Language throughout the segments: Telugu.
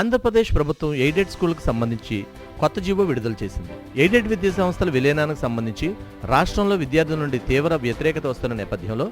ఆంధ్రప్రదేశ్ ప్రభుత్వం ఎయిడెడ్ స్కూల్కి సంబంధించి కొత్త జీవో విడుదల చేసింది. ఎయిడెడ్ విద్యా సంస్థల విలీనానికి సంబంధించి రాష్ట్రంలో విద్యార్థుల నుండి తీవ్ర వ్యతిరేకత వస్తున్న నేపథ్యంలో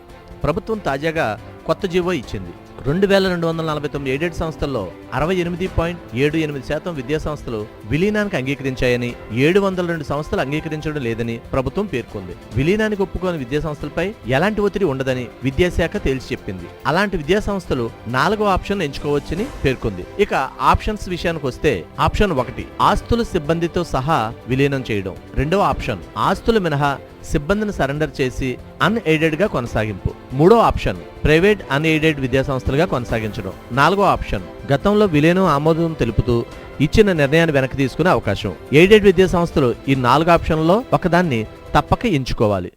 ప్రభుత్వం తాజాగా కొత్త జీవో ఇచ్చింది. రెండు వేల రెండు వందల నలభై తొమ్మిది ఎయిడెడ్ సంస్థల్లో అరవై ఎనిమిది పాయింట్ ఏడు ఎనిమిది శాతం విద్యా సంస్థలు విలీనానికి అంగీకరించాయని ఏడు వందల రెండు సంస్థలు అంగీకరించడం లేదని ప్రభుత్వం పేర్కొంది. విలీనానికి ఒప్పుకోని విద్యా సంస్థలపై ఎలాంటి ఒత్తిడి ఉండదని విద్యాశాఖ తేల్చి చెప్పింది. అలాంటి విద్యా సంస్థలు నాలుగో ఆప్షన్ ఎంచుకోవచ్చని పేర్కొంది. ఇక ఆప్షన్స్ విషయానికి వస్తే ఆప్షన్ ఒకటి ఆస్తుల సిబ్బందితో సహా విలీనం చేయడం. రెండవ ఆప్షన్ ఆస్తులు మినహా సిబ్బందిని సరెండర్ చేసి అన్ఎయిడెడ్గా కొనసాగింపు. మూడో ఆప్షన్ ప్రైవేట్ అన్ఎయిడెడ్ విద్యాసంస్థలుగా కొనసాగించడం. నాలుగో ఆప్షన్ గతంలో విలీనం ఆమోదం తెలుపుతూ ఇచ్చిన నిర్ణయాన్ని వెనక్కి తీసుకునే అవకాశం. ఎయిడెడ్ విద్యా సంస్థలు ఈ నాలుగు ఆప్షన్లలో ఒకదాన్ని తప్పక ఎంచుకోవాలి.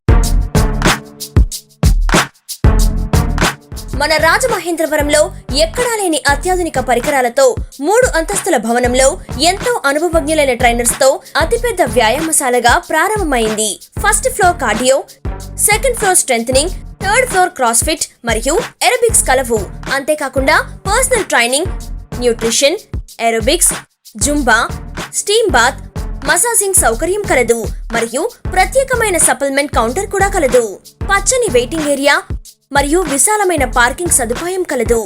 మన రాజమహేంద్రవరంలో ఎక్కడా లేని అత్యాధునిక పరికరాలతో మూడు అంతస్తుల భవనంలో ఎంతో అనుభవజ్ఞులైన ట్రైనర్స్తో అతిపెద్ద వ్యాయామశాలగా ప్రారంభమైంది. First floor cardio second floor strengthening third floor cross fit మరియు ఎరోబిక్స్ కలవు. అంతేకాకుండా personal training nutrition aerobics zumba steam bath massaging సౌకర్యం కలదు మరియు ప్రత్యేకమైన సప్లిమెంట్ కౌంటర్ కూడా కలదు. పచ్చని వెయిటింగ్ ఏరియా మరియు విశాలమైన పార్కింగ్ సదుపాయం కలదు.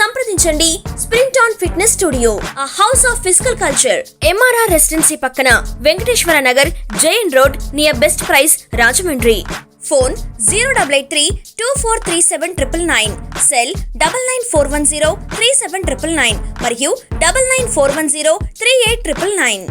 సంప్రదించండి sprint on fitness studio a house of physical culture MRR residency పక్కన Venkateswara Nagar Jain road near best price Rajahmundry. Phone zero double eight three two four three seven triple nine cell double nine four one zero three seven triple nine మరియు double nine four one zero three eight triple nine